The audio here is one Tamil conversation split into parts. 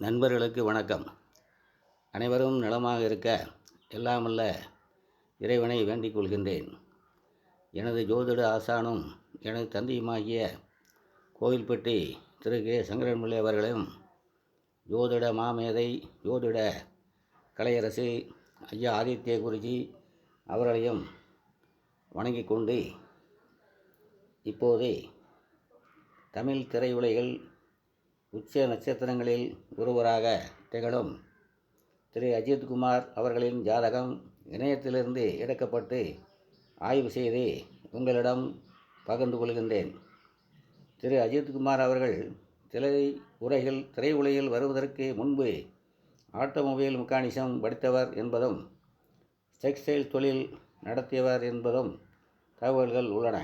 நண்பர்களுக்கு வணக்கம். அனைவரும் நலமாக இருக்க எல்லாமல்ல இறைவனை வேண்டிக் கொள்கின்றேன். எனது ஜோதிட ஆசானும் எனது தந்தையுமாகிய கோவில்பட்டி திரு. கே. சங்கரன்பிள்ளை அவர்களும் ஜோதிட மாமேதை ஜோதிட கலையரசு ஐயா ஆதித்ய குருஜி அவர்களையும் வணங்கி கொண்டு இப்போது தமிழ் திரையுலகில் உச்ச நட்சத்திரங்களில் ஒருவராக திகழும் திரு அஜித்குமார் அவர்களின் ஜாதகம் இணையத்திலிருந்து எடுக்கப்பட்டு ஆய்வு செய்து உங்களிடம் பகிர்ந்து கொள்கின்றேன். திரு அஜித்குமார் அவர்கள் திரை உரைகள் திரையுலகில் வருவதற்கு முன்பு ஆட்டோமொபைல் மெக்கானிசம் படித்தவர் என்பதும் டெக்ஸ்டைல் தொழில் நடத்தியவர் என்பதும் தகவல்கள் உள்ளன.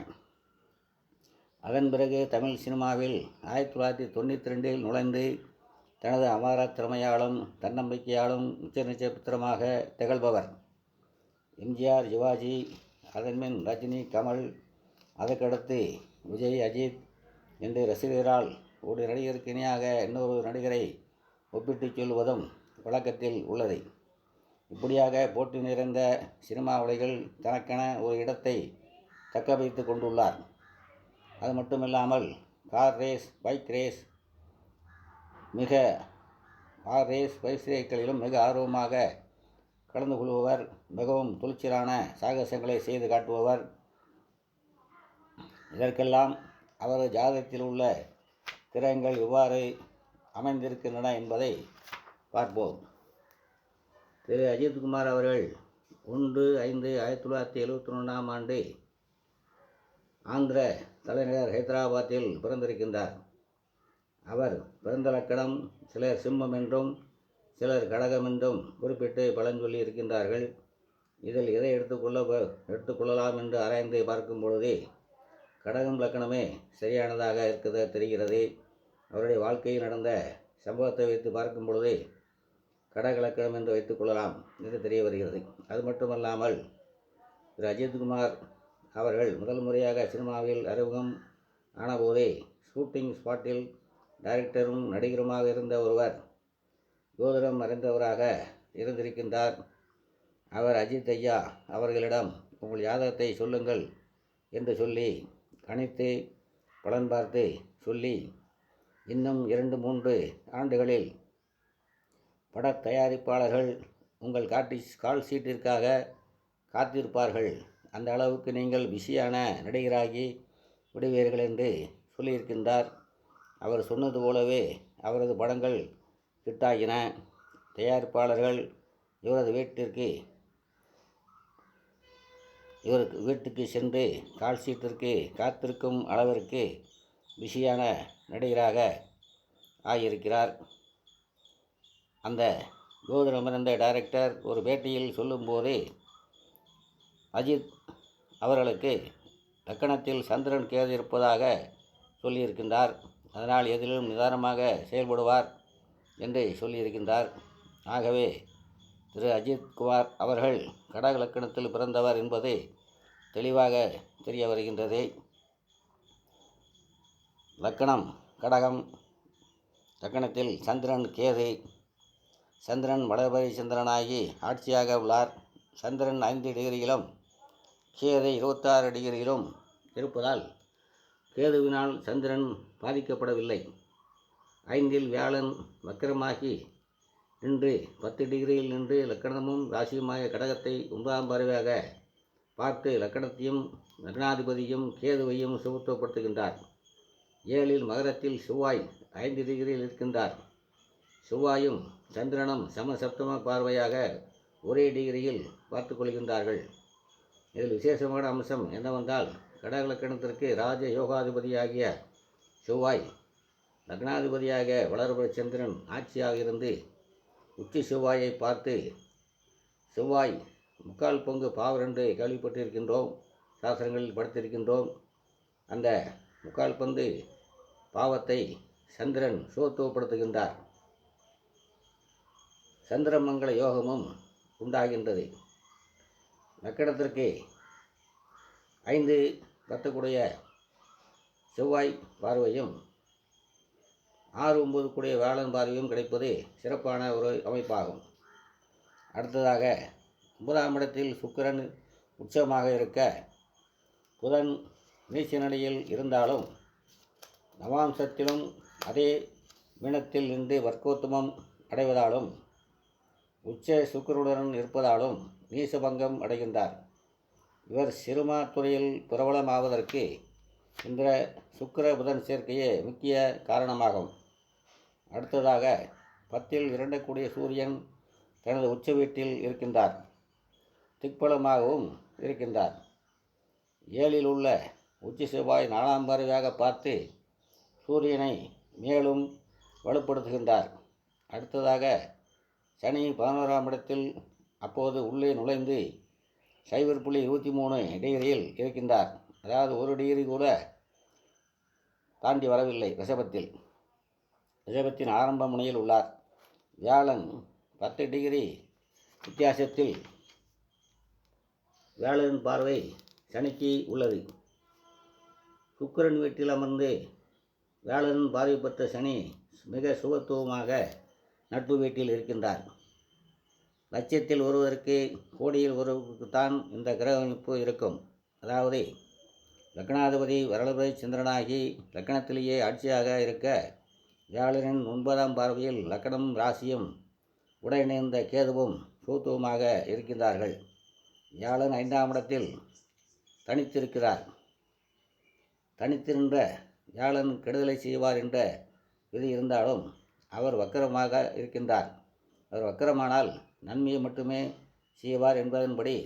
அதன் பிறகு தமிழ் சினிமாவில் ஆயிரத்தி தொள்ளாயிரத்தி தொண்ணூற்றி ரெண்டில் நுழைந்து தனது அபார திறமையாலும் தன்னம்பிக்கையாலும் உச்ச நட்சத்திரமாக திகழ்பவர். எம்ஜிஆர் சிவாஜி அதன்பின் ரஜினி கமல் அதற்கடுத்து விஜய் அஜித் என்று ரசிகரால் ஒரு நடிகருக்கு இணையாக இன்னொரு நடிகரை ஒப்பிட்டுச் சொல்வதும் வழக்கத்தில் உள்ளது. இப்படியாக போட்டி நிறைந்த சினிமா உலகில் தனக்கென ஒரு இடத்தை தக்க வைத்து கொண்டுள்ளார். அது மட்டுமில்லாமல் கார் ரேஸ் பைக் ரேஸ் மிக கார் ரேஸ் பைக் ரேஸ்களிலும் மிக ஆர்வமாக கலந்து கொள்பவர் மிகவும் துளிச்சலான சாகசங்களை செய்து காட்டுபவர். இதற்கெல்லாம் அவரது ஜாதகத்தில் உள்ள கிரகங்கள் எவ்வாறு அமைந்திருக்கின்றன என்பதை பார்ப்போம். திரு. அஜித்குமார் அவர்கள் ஒன்று ஐந்து ஆயிரத்தி தொள்ளாயிரத்தி எழுபத்தி ஒன்றாம் ஆண்டு ஆந்திர தலைநகர் ஹைதராபாத்தில் பிறந்திருக்கின்றார். அவர் பிறந்த லக்கணம் சிலர் சிம்மம் என்றும் சிலர் கடகம் என்றும் குறிப்பிட்டு பலஞ்சொல்லி இருக்கின்றார்கள். இதில் எதை எடுத்துக்கொள்ள எடுத்துக்கொள்ளலாம் என்று ஆராய்ந்து பார்க்கும் பொழுதே கடகம் லக்கணமே சரியானதாக இருக்கிறது தெரிகிறது. அவருடைய வாழ்க்கையில் நடந்த சம்பவத்தை வைத்து பார்க்கும் பொழுது கடக லக்கணம் என்று வைத்துக்கொள்ளலாம் என்று தெரிய வருகிறது. அது மட்டுமல்லாமல் திரு அஜித்குமார் அவர்கள் முதல் முறையாக சினிமாவில் அறிமுகம் ஆனபோதே ஷூட்டிங் ஸ்பாட்டில் டைரக்டரும் நடிகருமாக இருந்த ஒருவர் ஜோதிடம் அறிந்தவராக இருந்திருக்கின்றார். அவர் அஜித் ஐயா அவர்களிடம் உங்கள் ஜாதகத்தை சொல்லுங்கள் என்று சொல்லி கணித்து பலன் பார்த்து சொல்லி இன்னும் இரண்டு மூன்று ஆண்டுகளில் பட தயாரிப்பாளர்கள் உங்கள் காட்டி கால் சீட்டிற்காக காத்திருப்பார்கள். அந்த அளவுக்கு நீங்கள் பிஸியான நடிகராகி விடுவீர்கள் என்று சொல்லியிருக்கின்றார். அவர் சொன்னது போலவே அவரது படங்கள் ஹிட்டாகின. தயாரிப்பாளர்கள் இவரது வீட்டிற்கு இவருக்கு வீட்டுக்கு சென்று கால் சீட்டிற்கு காத்திருக்கும் அளவிற்கு பிஸியான நடிகராக ஆகியிருக்கிறார். அந்த ஜோதிடம் இருந்த டைரக்டர் ஒரு பேட்டியில் சொல்லும்போது அஜித் அவர்களுக்கு லக்கணத்தில் சந்திரன் கேது இருப்பதாக சொல்லியிருக்கின்றார். அதனால் எதிலும் நிதானமாக செயல்படுவார் என்று சொல்லியிருக்கின்றார். ஆகவே திரு அஜித் குமார் அவர்கள் கடக லக்கணத்தில் பிறந்தவர் என்பது தெளிவாக தெரிய வருகின்றது. லக்கணம் கடகம் லக்கணத்தில் சந்திரன் கேது சந்திரன் வடபரி சந்திரனாகி ஆட்சியாக உள்ளார். சந்திரன் ஐந்து டிகிரியிலும் கேது இருபத்தாறு டிகிரியிலும் இருப்பதால் கேதுவினால் சந்திரன் பாதிக்கப்படவில்லை. ஐந்தில் வியாழன் வக்கரமாகி நின்று பத்து டிகிரியில் நின்று லக்கணமும் ராசியுமாய கடகத்தை ஒன்பதாம் பறவையாக பார்த்து லக்கணத்தையும் லக்னாதிபதியும் கேதுவையும் சுபத்துவப்படுத்துகின்றார். ஏழில் மகரத்தில் செவ்வாய் ஐந்து டிகிரியில் இருக்கின்றார் செவ்வாயும் சந்திரனும் சமசப்தம பார்வையாக ஒரே டிகிரியில் பார்த்து கொள்கின்றார்கள். இதில் விசேஷமான அம்சம் என்னவென்றால் கடகலக்கணத்திற்கு ராஜ யோகாதிபதியாகிய செவ்வாய் லக்னாதிபதியாக வளர்புற சந்திரன் ஆட்சியாக இருந்து உச்சி செவ்வாயை பார்த்து செவ்வாய் முக்கால் பங்கு பாவர் என்று கேள்விப்பட்டிருக்கின்றோம் சாஸ்திரங்களில் படுத்திருக்கின்றோம். அந்த முக்கால் பந்து பாவத்தை சந்திரன் சுகத்துவப்படுத்துகின்றார். சந்திரமங்கல யோகமும் உண்டாகின்றது. லக்கணத்திற்கு ஐந்து பத்துக்குடைய செவ்வாய் பார்வையும் ஆறு ஒன்பது கூடிய வேளன் பார்வையும் கிடைப்பது சிறப்பான ஒரு அமைப்பாகும். அடுத்ததாக ஒன்பதாம் இடத்தில் சுக்கிரன் உச்சமாக இருக்க புதன் நீச்ச நிலையில் இருந்தாலும் நவாம்சத்திலும் அதே மீனத்தில் நின்று வர்க்கோத்தமம் அடைவதாலும் உச்ச சுக்கிரனுடன் இருப்பதாலும் நீசபங்கம் அடைகின்றார். இவர் சிறுமா துறையில் பிரபலமாவதற்கு இந்த சுக்கர புதன் சேர்க்கையே முக்கிய காரணமாகும். அடுத்ததாக பத்தில் இரண்டக்கூடிய சூரியன் தனது உச்ச வீட்டில் இருக்கின்றார். திக்பலமாகவும் இருக்கின்றார். ஏழில் உள்ள உச்சி செவ்வாய் நாலாம் பார்வையாக பார்த்து சூரியனை மேலும் வலுப்படுத்துகின்றார். அடுத்ததாக சனி பதினோராம் இடத்தில் அப்போது உள்ளே நுழைந்து சைபர் புள்ளி இருபத்தி மூணு டிகிரியில் இருக்கின்றார் அதாவது ஒரு டிகிரி கூட தாண்டி வரவில்லை ரிஷபத்தில். ரிஷபத்தின் ஆரம்ப முனையில் உள்ளார். வியாழன் பத்து டிகிரி வித்தியாசத்தில் வியாழன் பார்வை சனிக்கு உள்ளது. சுக்கரன் வீட்டில் அமர்ந்து வியாழன் பார்வை பெற்ற சனி மிக சுகத்துவமாக நட்பு வீட்டில் இருக்கின்றார். லட்சியத்தில் ஒருவருக்கு கோடியில் ஒருவருக்கு தான் இந்த கிரக அமைப்பு இருக்கும். அதாவது லக்னாதிபதி வரலபதி சந்திரனாகி லக்னத்திலேயே ஆட்சியாக இருக்க வியாழனின் ஒன்பதாம் பார்வையில் லக்னம் ராசியும் உடனிணைந்த கேதுவும் சூத்துவமாக இருக்கின்றார்கள். வியாழன் ஐந்தாம் இடத்தில் தனித்திருக்கிறார். தனித்திருந்த வியாழன் கெடுதலை செய்வார் என்ற விதி இருந்தாலும் அவர் வக்கரமாக இருக்கின்றார். அவர் வக்கரமானால் நன்மையை மட்டுமே செய்வார் என்பதன்படி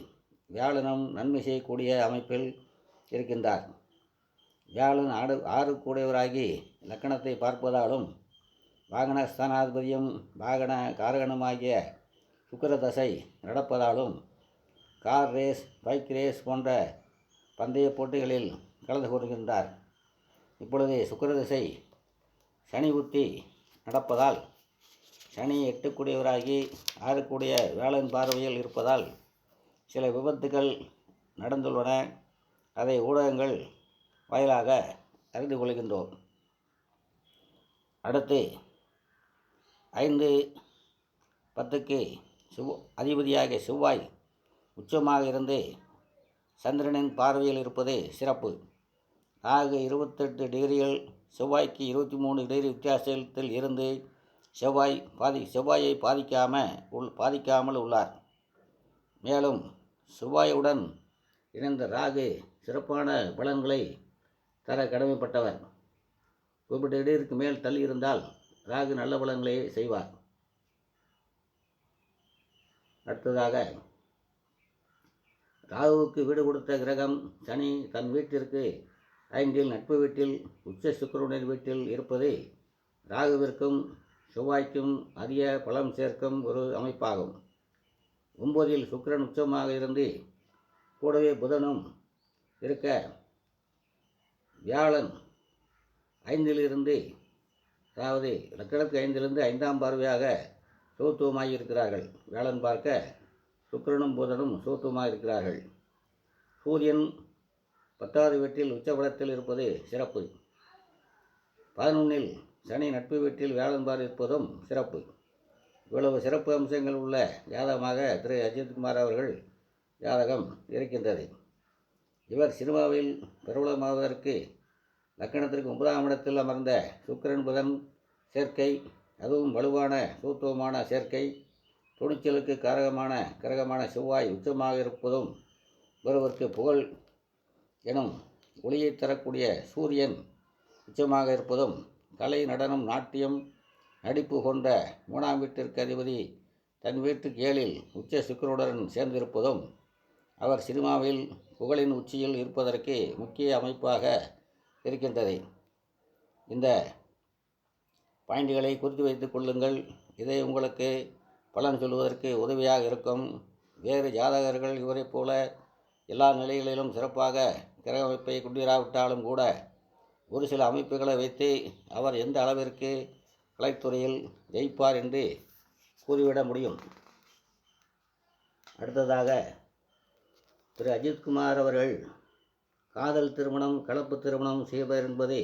வியாழனும் நன்மை செய்யக்கூடிய அமைப்பில் இருக்கின்றார். வியாழன் ஆடு ஆறு கூடியவராகி லக்கணத்தை பார்ப்பதாலும் வாகன ஸ்தானாதிபதியும் வாகன காரகணமாகிய சுக்கிர தசை நடப்பதாலும் கார் ரேஸ் பைக் ரேஸ் போன்ற பந்தய போட்டிகளில் கலந்து கொள்கின்றார். இப்பொழுது சுக்கிர திசை சனி உத்தி நடப்பதால் சனி எட்டுக்குடையவராகி ஆறுக்குடைய வேளன் பார்வையில் இருப்பதால் சில விபத்துகள் நடந்துள்ளன. அதை ஊடகங்கள் வாயிலாக அறிந்து கொள்கின்றோம். அடுத்து ஐந்து பத்துக்கு செவ் அதிபதியாகிய செவ்வாய் உச்சமாக இருந்து சந்திரனின் பார்வையில் இருப்பது சிறப்பு. ஆக இருபத்தெட்டு டிகிரிகள் செவ்வாய்க்கு இருபத்தி மூணு டிகிரி வித்தியாசத்தில் இருந்து செவ்வாய் பாதி செவ்வாயை பாதிக்காமல் உள் பாதிக்காமல் உள்ளார். மேலும் செவ்வாயுடன் இணைந்த ராகு சிறப்பான பலன்களை தர கடமைப்பட்டவர். குறிப்பிட்ட இடத்திற்கு மேல் தள்ளி இருந்தால் ராகு நல்ல பலன்களை செய்வார். அடுத்ததாக ராகுவுக்கு வீடு கொடுத்த கிரகம் சனி தன் வீட்டிற்கு ஐந்தில் நட்பு வீட்டில் உச்ச சுக்கிரனுடைய வீட்டில் இருப்பது ராகுவிற்கும் செவ்வாய்க்கும் அதிக பலம் சேர்க்கும் ஒரு அமைப்பாகும். ஒன்பதில் சுக்கிரன் உச்சமாக இருந்து கூடவே புதனும் இருக்க வியாழன் ஐந்திலிருந்து அதாவது லக்கணத்துக்கு ஐந்திலிருந்து ஐந்தாம் பார்வையாக சோத்துவமாக இருக்கிறார்கள். வியாழன் பார்க்க சுக்கிரனும் புதனும் சோத்துவமாக இருக்கிறார்கள். சூரியன் பத்தாவது வீட்டில் உச்சபலத்தில் இருப்பது சிறப்பு. பதினொன்றில் சனி நட்பு வீட்டில் வேலன் பார் இருப்பதும் சிறப்பு. இவ்வளவு சிறப்பு அம்சங்கள் உள்ள ஜாதகமாக திரு அஜித்குமார் அவர்கள் ஜாதகம் இருக்கின்றது. இவர் சினிமாவில் பிரபலமாவதற்கு லக்கணத்திற்கு ஒன்பதாம் இடத்தில் அமர்ந்த சுக்கிரன் புதன் சேர்க்கை அதுவும் வலுவான சூத்துவமான சேர்க்கை துணிச்சலுக்கு காரகமான கரகமான செவ்வாய் உச்சமாக இருப்பதும் ஒருவருக்கு புகழ் எனும் ஒளியை தரக்கூடிய சூரியன் உச்சமாக இருப்பதும் கலை நடனம் நாட்டியம் நடிப்பு கொண்ட மூணாம் வீட்டிற்கு அதிபதி தன் வீட்டுக்கு ஏழில் உச்ச சுக்கரனுடன் சேர்ந்திருப்பதும் அவர் சினிமாவில் புகழின் உச்சியில் இருப்பதற்கு முக்கிய அமைப்பாக இருக்கின்றது. இந்த பாயிண்டுகளை குறித்து வைத்துக் கொள்ளுங்கள். இதை உங்களுக்கு பலன் சொல்வதற்கு உதவியாக இருக்கும். வேறு ஜாதகர்கள் இவரைப் போல எல்லா நிலைகளிலும் சிறப்பாக கிரக அமைப்பை கொண்டிராவிட்டாலும் கூட ஒரு சில அமைப்புகளை வைத்து அவர் எந்த அளவிற்கு கலைத்துறையில் ஜெயிப்பார் என்று கூறிவிட முடியும். அடுத்ததாக திரு அஜித்குமார் அவர்கள் காதல் திருமணம் கலப்பு திருமணம் செய்வர் என்பது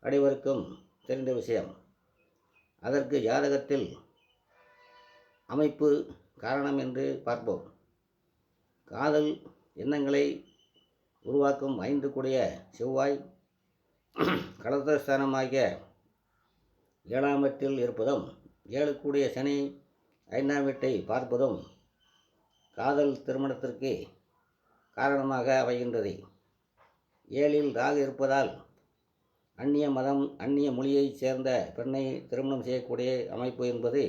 அனைவருக்கும் தெரிந்த விஷயம். அதற்கு ஜாதகத்தில் அமைப்பு காரணம் என்று பார்ப்போம். காதல் எண்ணங்களை உருவாக்கும் ஐந்து கூடிய செவ்வாய் கடத்தஸ்தானமாகிய ஏழாமத்தில் இருப்பதும் ஏழு கூடிய சனி ஐந்தாம் வீட்டை பார்ப்பதும் காதல் திருமணத்திற்கு காரணமாக அமைகின்றது. ஏழில் ராகு இருப்பதால் அந்நிய மதம் அந்நிய மொழியைச் சேர்ந்த பெண்ணை திருமணம் செய்யக்கூடிய அமைப்பு என்பது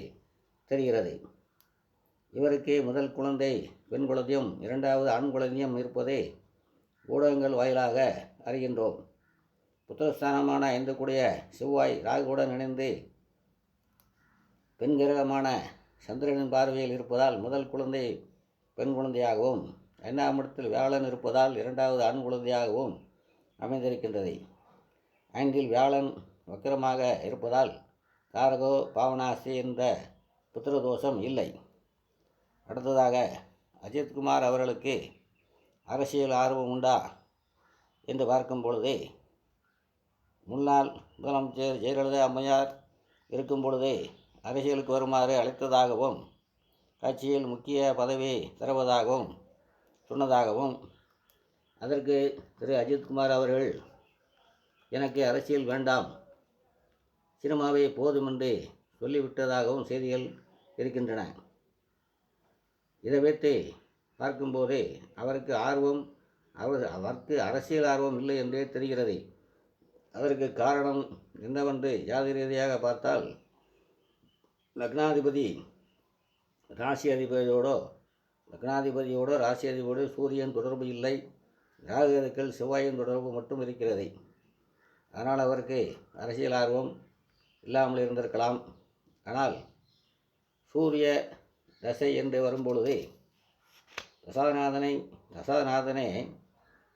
தெரிகிறது. இவருக்கு முதல் குழந்தை பெண் குழந்தையும் இரண்டாவது ஆண் குழந்தையும் இருப்பதை ஊடகங்கள் வாயிலாக அறிகின்றோம். புத்திரஸ்தானமான ஐந்து கூடிய செவ்வாய் ராகுவுடன் இணைந்து பெண் கிரகமான சந்திரனின் பார்வையில் இருப்பதால் முதல் குழந்தை பெண் குழந்தையாகவும் ஐந்தாம் இடத்தில் வியாழன் இருப்பதால் இரண்டாவது ஆண் குழந்தையாகவும் அமைந்திருக்கின்றது. ஐந்தில் வியாழன் வக்கிரமாக இருப்பதால் காரகோ பாவனாசி என்ற புத்திரதோஷம் இல்லை. அடுத்ததாக அஜித்குமார் அவர்களுக்கு அரசியல் ஆர்வம் உண்டா என்று பார்க்கும் பொழுது முன்னாள் முதலமைச்சர் ஜெயலலிதா அம்மையார் இருக்கும் பொழுது அரசியலுக்கு வருமாறு அழைத்ததாகவும் கட்சியில் முக்கிய பதவி தருவதாகவும் சொன்னதாகவும் அதற்கு திரு. அஜித்குமார் அவர்கள் எனக்கு அரசியல் வேண்டாம். சினிமாவே போதுமென்று சொல்லிவிட்டதாகவும் செய்திகள் இருக்கின்றன. இதை வைத்து பார்க்கும்போது அவருக்கு ஆர்வம் அவர் அவருக்கு அரசியல் ஆர்வம் இல்லை என்றே தெரிகிறது. அதற்கு காரணம் என்னவென்று ஜாதி ரீதியாக பார்த்தால் லக்னாதிபதி ராசி அதிபதியோடோ லக்னாதிபதியோடோ ராசி அதிபதியோடு சூரியன் தொடர்பு இல்லை. ராகுகளுக்கள் செவ்வாயின் தொடர்பு மட்டும் இருக்கிறது. அதனால் அவருக்கு அரசியல் ஆர்வம் இல்லாமல் இருந்திருக்கலாம். ஆனால் சூரிய தசை என்று வரும்பொழுது தசாநாதனை தசாநாதனே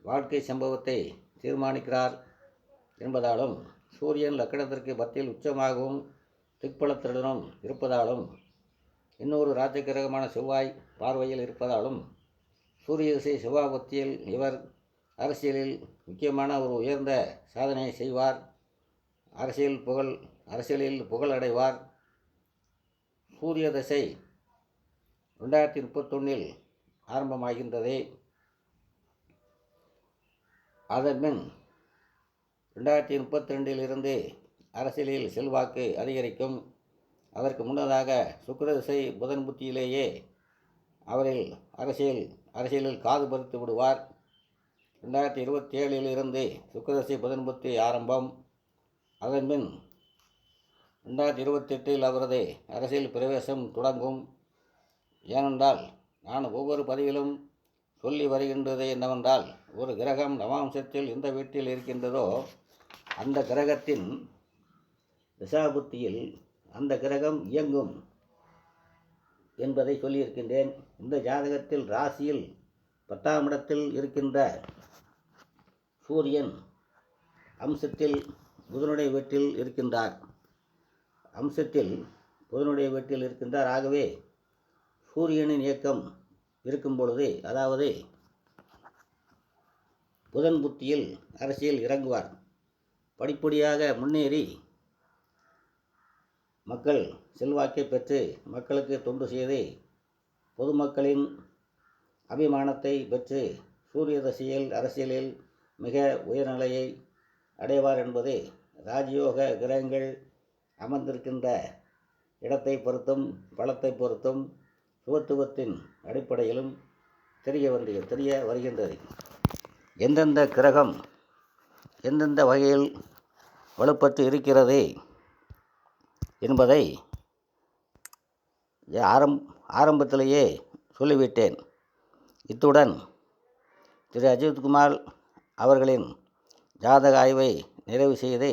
வாழ்க்கை சம்பவத்தை தீர்மானிக்கிறார். என்பதாலும் சூரியன் லக்கணத்திற்கு பத்தில் உச்சமாகவும் திக்பலத்துடனும் இருப்பதாலும் இன்னொரு ராஜகிரகமான செவ்வாய் பார்வையில் இருப்பதாலும் சூரிய திசை செவ்வாபத்தியில் இவர் அரசியலில் முக்கியமான ஒரு உயர்ந்த சாதனையை செய்வார். அரசியல் புகழ் அரசியலில் புகழ் அடைவார் சூரிய தசை ரெண்டாயிரத்தி முப்பத்தொன்னில் ஆரம்பமாகின்றதே. அதன்பின் ரெண்டாயிரத்தி முப்பத்தி ரெண்டிலிருந்து அரசியலில் செல்வாக்கு அதிகரிக்கும். அதற்கு முன்னதாக சுக்கிரதிசை புதன் புத்தியிலேயே அவரில் அரசியல் அரசியலில் காது பறித்து விடுவார். ரெண்டாயிரத்தி இருபத்தி ஏழில் இருந்து புதன் புத்தி ஆரம்பம். அதன்பின் ரெண்டாயிரத்தி இருபத்தெட்டில் அவரது அரசியல் பிரவேசம் தொடங்கும். ஏனென்றால் நான் ஒவ்வொரு பதிவிலும் சொல்லி வருகின்றது என்னவென்றால் ஒரு கிரகம் நவாம்சத்தில் எந்த வீட்டில் இருக்கின்றதோ அந்த கிரகத்தின் திசாபுத்தியில் அந்த கிரகம் இயங்கும் என்பதை சொல்லியிருக்கின்றேன். இந்த ஜாதகத்தில் ராசியில் பத்தாம் இடத்தில் இருக்கின்ற சூரியன் அம்சத்தில் புதனுடைய வீட்டில் இருக்கின்றார். அம்சத்தில் புதனுடைய வீட்டில் இருக்கின்றார். ஆகவே சூரியனின் இயக்கம் இருக்கும் பொழுது அதாவது புதன் புத்தியில் அரசியல் இறங்குவார். படிப்படியாக முன்னேறி மக்கள் செல்வாக்கை பெற்று மக்களுக்கு தொண்டு செய்து பொதுமக்களின் அபிமானத்தை பெற்று சூரிய தசையில் அரசியலில் மிக உயர்நிலையை அடைவார் என்பது ராஜயோக கிரகங்கள் அமர்ந்திருக்கின்ற இடத்தை பொறுத்தும் பலத்தை பொறுத்தும் சுகத்துவத்தின் அடிப்படையிலும் தெரிய வேண்டிய தெரிய வருகின்றது. எந்தெந்த கிரகம் எந்தெந்த வகையில் வலுப்பட்டு இருக்கிறது என்பதை ஆரம் ஆரம்பத்திலேயே சொல்லிவிட்டேன். இத்துடன் திரு. அஜித்குமார் அவர்களின் ஜாதக ஆய்வை நிறைவு செய்து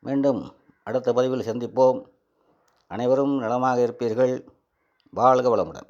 மீண்டும் அடுத்த பதிவில் சந்திப்போம். அனைவரும் நலமாக இருப்பீர்கள். வாழ்க வளமுடன்.